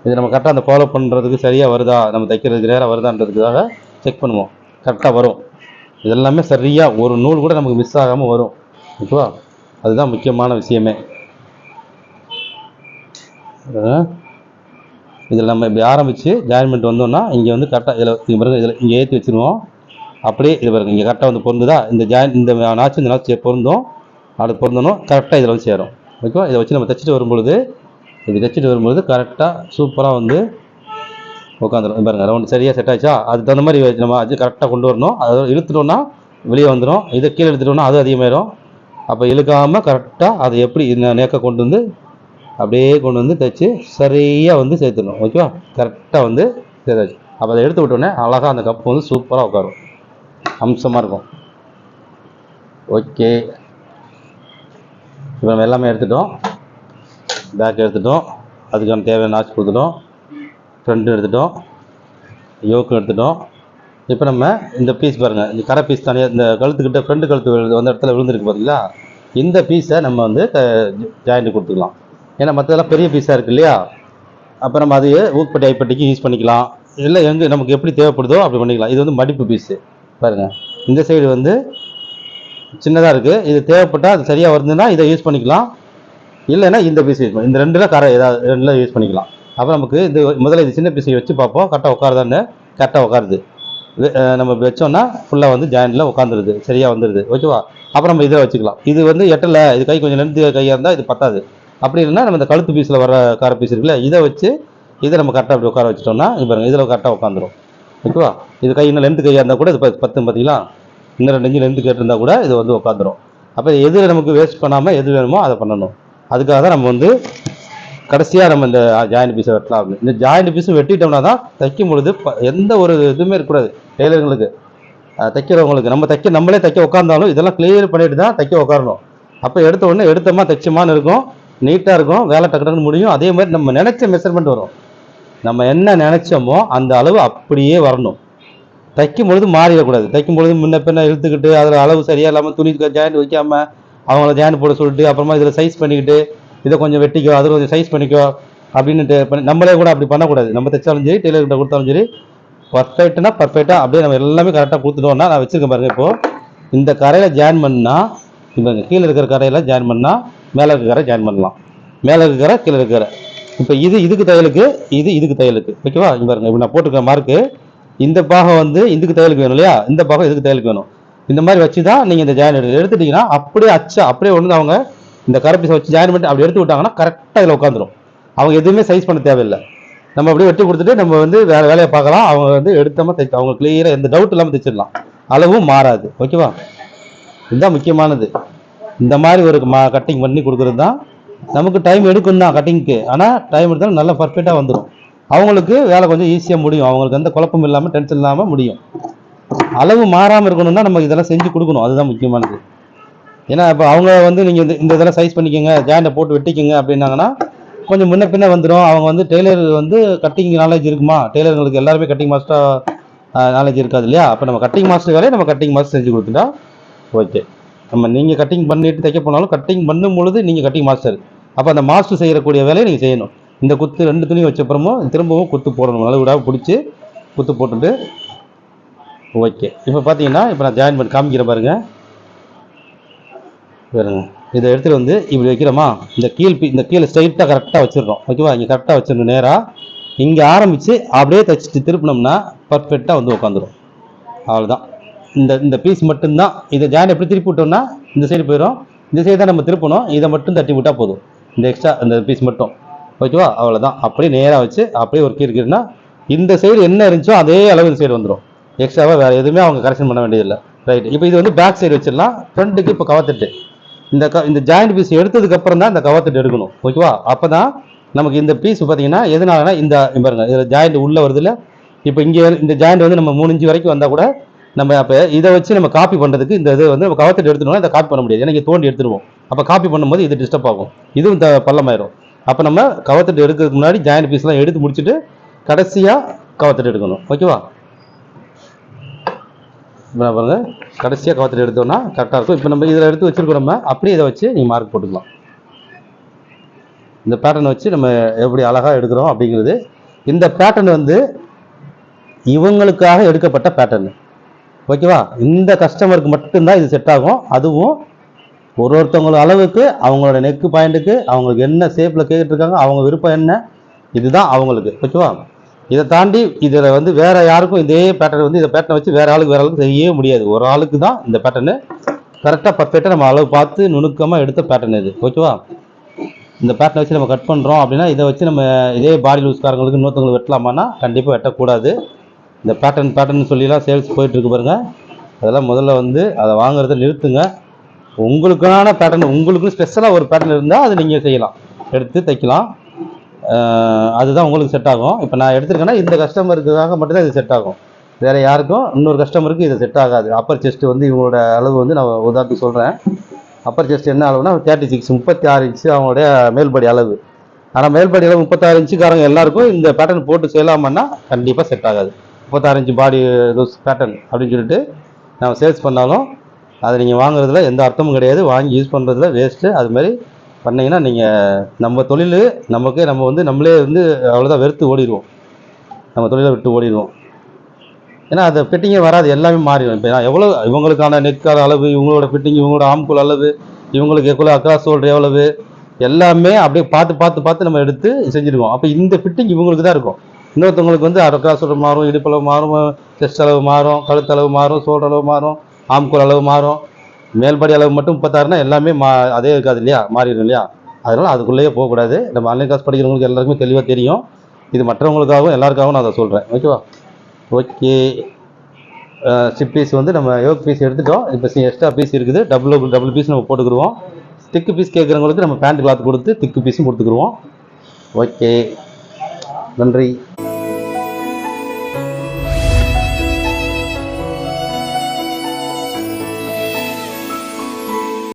இது நம்ம கரெக்டாக அந்த ஃபாலோ பண்ணுறதுக்கு சரியாக வருதா? நம்ம தைக்கிறதுக்கு நேராக வருதான்றதுக்காக செக் பண்ணுவோம். கரெக்டாக வரும். இதெல்லாமே சரியாக ஒரு நூல் கூட நமக்கு மிஸ் ஆகாமல் வரும். ஓகேவா? அதுதான் முக்கியமான விஷயமே. இதில் நம்ம இப்படி ஆரம்பித்து ஜாயின்மெண்ட் வந்தோம்னா இங்கே வந்து கரெக்டாக இதில் இங்கே பிறகு இதில் இங்கே ஏற்றி வச்சுருவோம். அப்படியே இது பாருங்க இங்கே கரெக்டாக வந்து பொருந்துதா? இந்த ஜாயின் இந்த நாச்சு இந்த நாச்சு பொருந்தும். அடுத்து பொருந்தணும் கரெக்டாக இதில் வந்து சேரும். ஓகேவா? இதை வச்சு நம்ம தைச்சிட்டு வரும்பொழுது இது தைச்சிட்டு வரும்பொழுது கரெக்டாக சூப்பராக வந்து உட்காந்துரும். பாருங்க ரவுண்ட் சரியாக செட் ஆச்சா அதுக்கு தகுந்த மாதிரி நம்ம அது கரெக்டாக கொண்டு வரணும். அதை இழுத்துட்டோம்னா வெளியே வந்துடும் இதை கீழே எடுத்துட்டோம்னா அது அதிகமாயிரும். அப்போ இழுக்காமல் கரெக்டாக அதை எப்படி நேக்க கொண்டு வந்து அப்படியே கொண்டு வந்து தைச்சு சரியாக வந்து சேர்த்துடணும். ஓகேவா கரெக்டாக வந்து சேர்த்தாச்சு அப்போ அதை எடுத்து விட்டோன்னே அழகாக அந்த கப்பு வந்து சூப்பராக உட்காரும். அம்சமாக இருக்கும். ஓகே இப்போ நம்ம எல்லாமே எடுத்துட்டோம். பேக் எடுத்துட்டோம். அதுக்கான தேவையான நாச்சு கொடுத்துட்டோம். ஃப்ரண்ட்டு எடுத்துட்டோம். யோக்கு எடுத்துட்டோம். இப்போ நம்ம இந்த பீஸ் பாருங்கள் இந்த கரை பீஸ் தனியாக இந்த கழுத்துக்கிட்ட ஃப்ரண்ட் கழுத்து வந்த இடத்துல விழுந்திருக்கு பார்த்தீங்களா இந்த பீஸை நம்ம வந்து ஜாயிண்ட் கொடுத்துக்கலாம். ஏன்னா மற்றதெல்லாம் பெரிய பீஸாக இருக்கு இல்லையா? அப்போ நம்ம அது ஊக்கப்பட்டி ஐப்பட்டிக்கு யூஸ் பண்ணிக்கலாம். இல்லை எங்கே நமக்கு எப்படி தேவைப்படுதோ அப்படி பண்ணிக்கலாம். இது வந்து மடிப்பு பீஸு பாருங்கள் இந்த சைடு வந்து சின்னதாக இருக்குது இது தேவைப்பட்டால் அது சரியாக வருதுன்னா இதை யூஸ் பண்ணிக்கலாம். இல்லைன்னா இந்த பீஸ் யூஸ் பண்ணி இந்த ரெண்டில் கரை ஏதாவது ரெண்டில் யூஸ் பண்ணிக்கலாம். அப்போ நமக்கு இது முதல்ல இது சின்ன பீஸை வச்சு பார்ப்போம். கரெக்டாக உட்காருதான்னு. கரெக்டாக உட்காருது. இது, நம்ம வச்சோன்னா வச்சோம்னா ஃபுல்லாக வந்து ஜாயிண்டில் உட்காந்துருது சரியாக வந்துடுது ஓகேவா அப்புறம் நம்ம இதை வச்சுக்கலாம். இது வந்து எட்டலை இது கை கொஞ்சம் லென்த்து கையாக இருந்தால் இது பத்தாது. அப்படி இல்லைன்னா நம்ம இந்த கழுத்து பீஸில் வர கார பீஸ் இருக்குல்ல இதை வச்சு இதை நம்ம கரெக்டாக அப்படி உட்கார வச்சிட்டோம்னா இப்போ இதில் கரெக்டாக உட்காந்துரும் ஓகேவா இது கை இன்னும் லென்த்து கையாக இருந்தால் கூட இது பத்து பார்த்தீங்களா? இன்னும் ரெண்டு இஞ்சி லென்த்து கேட்டிருந்தா கூட இது வந்து உட்காந்துரும் அப்போ எது நமக்கு வேஸ்ட் பண்ணாமல் எது வேணுமோ அதை பண்ணணும். அதுக்காக தான் நம்ம வந்து கடைசியாக நம்ம இந்த ஜாயிண்ட் பீஸை வெட்டலாம் அப்படின்னு. இந்த ஜாயிண்ட் பீஸும் வெட்டிட்டோம்னா தான் தைக்கும் பொழுது ப- எந்த ஒரு இதுவுமே இருக்கக்கூடாது. டெய்லருங்களுக்கு. தைக்கிறவங்களுக்கு. நம்ம தைக்க நம்மளே தைக்க உட்காந்தாலும் இதெல்லாம் கிளியர் பண்ணிட்டு தான் தைக்க உட்காரணும். அப்போ எடுத்த உடனே எடுத்தோமா தைச்சமான்னு இருக்கும். நீட்டாக இருக்கும். வேலை டக்கு டக்குன்னு முடியும். அதே மாதிரி நம்ம நினச்ச மெஷர்மெண்ட் வரும். நம்ம என்ன நினச்சோமோ அந்த அளவு அப்படியே வரணும். தைக்கும் பொழுது மாறிடக்கூடாது. தைக்கும் பொழுது முன்ன பின்ன இழுத்துக்கிட்டு அதில் அளவு சரியாக இல்லாமல் துணி ஜாயிண்ட் வைக்காமல் அவங்கள ஜாயிண்ட் போட சொல்லிட்டு அப்புறமா இதில் சைஸ் பண்ணிக்கிட்டு இதை கொஞ்சம் வெட்டிக்கோ அதில் கொஞ்சம் சைஸ் பண்ணிக்கோ அப்படின்ட்டு பண்ணி நம்மளே கூட அப்படி பண்ணக்கூடாது. நம்ம தைச்சாலும் சரி டெய்லர்கிட்ட கொடுத்தாலும் சரி பர்ஃபெக்ட்னா பர்ஃபெக்டாக அப்படியே நம்ம எல்லாமே கரெக்டாக கொடுத்துட்டோம்னா நான் வச்சுருக்கேன் பாருங்க இப்போது இந்த கரையில் ஜாயின் பண்ணால் இப்போ கீழே இருக்கிற கரையில் ஜாயின் பண்ணால் மேலே இருக்கிற கரை ஜாயின் பண்ணலாம். மேலே இருக்கிற கீழே இருக்கிற கரை. இப்போ இது இதுக்கு தையலுக்கு இது இதுக்கு தையலுக்கு. ஓகேவா இங்கே பாருங்க இப்போ நான் போட்டிருக்க மார்க்கு இந்த பாகம் வந்து இதுக்கு தையலுக்கு வேணும் இல்லையா? இந்த பாகம் இதுக்கு தையலுக்கு வேணும். இந்த மாதிரி வச்சு தான் நீங்கள் இந்த ஜாயின் எடுத்து எடுத்துட்டீங்கன்னா அப்படியே அச்சா அப்படியே ஒன்று அவங்க இந்த கரப்பீஸை வச்சு ஜாயின் பண்ணி அப்படி எடுத்து விட்டாங்கன்னா கரெக்டாக இதில் உட்காந்துரும் அவங்க எதுவுமே சைஸ் பண்ண தேவையில்லை. நம்ம அப்படியே வெட்டி கொடுத்துட்டு நம்ம வந்து வேற வேலையை பார்க்கலாம். அவங்க வந்து எடுத்தாமல் தைச்சு அவங்க கிளியராக எந்த டவுட் இல்லாமல் தைச்சிடலாம். அளவும் மாறாது. ஓகேவா இதுதான் முக்கியமானது. இந்த மாதிரி ஒரு மா கட்டிங் பண்ணி கொடுக்குறது தான் நமக்கு டைம் எடுக்கும் தான் கட்டிங்க்கு ஆனால் டைம் எடுத்தாலும் நல்லா பர்ஃபெக்டாக வந்துடும் அவங்களுக்கு வேலை கொஞ்சம் ஈஸியாக முடியும். அவங்களுக்கு எந்த குழப்பம் இல்லாமல் டென்ஷன் இல்லாமல் முடியும். அளவு மாறாமல் இருக்கணும்னா நம்ம இதெல்லாம் செஞ்சு கொடுக்கணும். அதுதான் முக்கியமானது. ஏன்னா இப்போ அவங்க வந்து நீங்கள் இந்த இந்த இதெல்லாம் சைஸ் பண்ணிக்கோங்க ஜாயிண்டை போட்டு வெட்டிக்கோங்க அப்படின்னாங்கன்னா கொஞ்சம் முன்ன பின்ன வந்துடும் அவங்க வந்து டெய்லர் வந்து கட்டிங் நாலேஜ் இருக்குமா? டெய்லருங்களுக்கு எல்லாருமே கட்டிங் மாஸ்டராக நாலேஜ் இருக்காது இல்லையா? அப்போ நம்ம கட்டிங் மாஸ்டர் வேலையை நம்ம கட்டிங் மாஸ்டர் செஞ்சு கொடுத்துட்டா ஓகே நம்ம நீங்கள் கட்டிங் பண்ணிட்டு தைக்க போனாலும் கட்டிங் பண்ணும் பொழுது நீங்கள் கட்டிங் மாஸ்டர் அப்போ அந்த மாஸ்டர் செய்யக்கூடிய வேலையை நீங்கள் செய்யணும். இந்த குத்து ரெண்டு துணி வச்சப்புறமும் திரும்பவும் குத்து போடணும். நல்ல விடாமல் பிடிச்சி குத்து போட்டுட்டு ஓகே இப்போ பார்த்தீங்கன்னா இப்போ நான் ஜாயின் பண்ணி காமிக்கிற பாருங்கள் பாருங்க. இதை எடுத்துகிட்டு வந்து இப்படி வைக்கிறோமா? இந்த கீழ் இந்த கீழே ஸ்ட்ரைட்டாக கரெக்டாக வச்சிடுறோம். ஓகேவா இங்கே கரெக்டாக வச்சிடணும் நேராக இங்கே ஆரம்பித்து அப்படியே தைச்சிட்டு திருப்பினோம்னா பர்ஃபெக்டாக வந்து உட்காந்துரும் அவ்வளோதான் இந்த இந்த பீஸ் மட்டும்தான். இதை ஜாயின் எப்படி திருப்பி விட்டோம்னா இந்த சைடு போயிடும் இந்த சைடு தான் நம்ம திருப்பணும். இதை மட்டும் தட்டி விட்டால் போதும். இந்த எக்ஸ்ட்ரா இந்த பீஸ் மட்டும். ஓகேவா அவ்வளோதான் அப்படியே நேராக வச்சு அப்படியே ஒரு கீர் இந்த சைடு என்ன இருந்துச்சோ அதே அளவு இந்த சைடு வந்துடும் எக்ஸ்ட்ராவாக வேறு எதுவுமே அவங்க கரெக்ஷன் பண்ண வேண்டியதில்லை. ரைட் இப்போ இது வந்து பேக் சைடு வச்சிடலாம். ஃப்ரண்ட்டுக்கு இப்போ கவர்த்துட்டு இந்த க இந்த ஜாயிண்ட் பீஸ் எடுத்ததுக்கு அப்புறம் தான் இந்த கவத்தட்டு எடுக்கணும். ஓகேவா? அப்போ தான் நமக்கு இந்த பீஸ் பார்த்தீங்கன்னா எதனாலனா இந்த பாருங்க இதில் ஜாயிண்ட் உள்ளே வருதுல்ல? இப்போ இங்கே இந்த ஜாயிண்ட் வந்து நம்ம மூணு இன்ச்சு வரைக்கும் வந்தால் கூட நம்ம அப்போ இதை வச்சு நம்ம காப்பி பண்ணுறதுக்கு இந்த இது வந்து நம்ம கவத்தட்டு எடுத்துட்டோம்னா இதை காப்பி பண்ண முடியாது. ஏன்னா இங்கே தோண்டி எடுத்துருவோம். அப்போ காப்பி பண்ணும்போது இது டிஸ்டர்ப் ஆகும். இதுவும் இந்த பள்ளமாயிரும். அப்போ நம்ம கவர்த்தட்டு எடுக்கிறதுக்கு முன்னாடி ஜாயிண்ட் பீஸ்லாம் எடுத்து முடிச்சுட்டு கடைசியாக கவர்த்தட்டு எடுக்கணும். ஓகேவா? பாருங்க. கடைசியாக கவத்தில் எடுத்தோம்னா கரெக்டாக இருக்கும். இப்போ நம்ம இதில் எடுத்து வச்சுருக்கோம் நம்ம அப்படியே இதை வச்சு நீங்கள் மார்க் போட்டுக்கலாம். இந்த பேட்டர்னை வச்சு நம்ம எப்படி அழகாக எடுக்கிறோம் அப்படிங்கிறது. இந்த பேட்டர்ன் வந்து இவங்களுக்காக எடுக்கப்பட்ட பேட்டர்னு ஓகேவா? இந்த கஸ்டமருக்கு மட்டும்தான் இது செட் ஆகும். அதுவும் ஒரு ஒருத்தவங்களோட அளவுக்கு அவங்களோட நெக்கு பாயிண்ட்டுக்கு அவங்களுக்கு என்ன ஷேப்பில் கேட்டுருக்காங்க அவங்க விருப்பம் என்ன இதுதான் அவங்களுக்கு. ஓகேவா? இதை தாண்டி இதில் வந்து வேற யாருக்கும் இதே பேட்டர்ன் வந்து இந்த பேட்டர்னை வச்சு வேற ஆளுக்கு வேற ஆளுக்கு செய்யவே முடியாது. ஒரு ஆளுக்கு தான் இந்த பேட்டர்னு கரெக்டாக பர்ஃபெக்டாக நம்ம அளவு பார்த்து நுணுக்கமாக எடுத்த பேட்டர்ன் இது. ஓகேவா? இந்த பேட்டர்னை வச்சு நம்ம கட் பண்ணுறோம் அப்படின்னா இதை வச்சு நம்ம இதே பாடி லூஸ்காரங்களுக்கு இன்னொருத்தவங்களுக்கு வெட்டலாமான்னா கண்டிப்பாக வெட்டக்கூடாது. இந்த பேட்டர்ன் பேட்டர்ன் சொல்லிலாம் சேல்ஸ் போயிட்டுருக்கு பாருங்கள் அதெல்லாம் முதல்ல வந்து அதை வாங்குறத நிறுத்துங்க. உங்களுக்கான பேட்டர்ன் உங்களுக்கு ஸ்பெஷலாக ஒரு பேட்டர்ன் இருந்தால் அது நீங்கள் செய்யலாம். எடுத்து தைக்கலாம். அதுதான் உங்களுக்கு செட் ஆகும். இப்போ நான் எடுத்திருக்கேன்னா இந்த கஸ்டமருக்காக மட்டும்தான் இது செட் ஆகும். வேறு யாருக்கும் இன்னொரு கஸ்டமருக்கு இது செட் ஆகாது. அப்பர் செஸ்ட் வந்து இவங்களோட அளவு வந்து நான் உதாரணத்துக்கு சொல்கிறேன் அப்பர் செஸ்ட் என்ன அளவுனா தேர்ட்டி சிக்ஸ் முப்பத்தி ஆறு இன்ச்சு அவங்களுடைய மேல்படி அளவு. ஆனால் மேல்படி அளவு முப்பத்தாறு இன்ச்சுக்காரங்க எல்லாருக்கும் இந்த பேட்டர்ன் போட்டு செய்யலாமன்னா கண்டிப்பாக செட் ஆகாது. முப்பத்தாறு இன்ச்சு பாடி லூஸ் பேட்டர்ன் அப்படின்னு சொல்லிட்டு நம்ம சேல்ஸ் பண்ணாலும் அதை நீங்கள் வாங்குறதுல எந்த அர்த்தமும் கிடையாது. வாங்கி யூஸ் பண்ணுறதுல வேஸ்ட்டு அதுமாதிரி பண்ணீங்கன்னா நீங்கள் நம்ம தொழில் நமக்கு நம்ம வந்து நம்மளே வந்து அவ்வளோதான் வெறுத்து ஓடிடுவோம் நம்ம தொழிலை விட்டு ஓடிடுவோம் ஏன்னா அது ஃபிட்டிங்கே வராது எல்லாமே மாறிடும். இப்போ நான் எவ்வளோ இவங்களுக்கான நெக்கான அளவு இவங்களோட ஃபிட்டிங் இவங்களோட ஆம்குள் அளவு இவங்களுக்கு எவ்வளோ அக்ராஸ் ஹோல்டர் எவ்வளவு எல்லாமே அப்படியே பார்த்து பார்த்து பார்த்து நம்ம எடுத்து செஞ்சுருக்கோம் அப்போ இந்த ஃபிட்டிங் இவங்களுக்கு தான் இருக்கும். இன்னொருத்தவங்களுக்கு வந்து அக்ராஸ் ஷோல்டர் மாறும் இடுப்பளவு மாறும் செஸ்ட் அளவு மாறும் கழுத்தளவு மாறும் ஷோல்டர் அளவு மாறும் ஆம்குள் அளவு மாறும். மேல்படி அளவு மட்டும் முப்பத்தாறுனா எல்லாமே மா அதே இருக்காது இல்லையா? மாறிடும் இல்லையா? அதனால் அதுக்குள்ளேயே போகக்கூடாது. நம்ம ஆன்லைன் கிளாஸ் படிக்கிறவங்களுக்கு எல்லாருக்குமே தெளிவாக தெரியும். இது மற்றவங்களுக்காகவும் எல்லாருக்காகவும் நான் அதை சொல்கிறேன் ஓகேவா ஓகே ஸ்டிப் பீஸ் வந்து நம்ம யோக் பீஸ் எடுத்துட்டோம். இப்போ எக்ஸ்ட்ரா பீஸ் இருக்குது. டபுள் டபுள் பீஸ் நம்ம போட்டுக்குருவோம் திக்கு பீஸ் கேட்குறவங்களுக்கு நம்ம பேண்ட் கிளாத் கொடுத்து திக்கு பீஸும் கொடுத்துக்குருவோம் ஓகே நன்றி.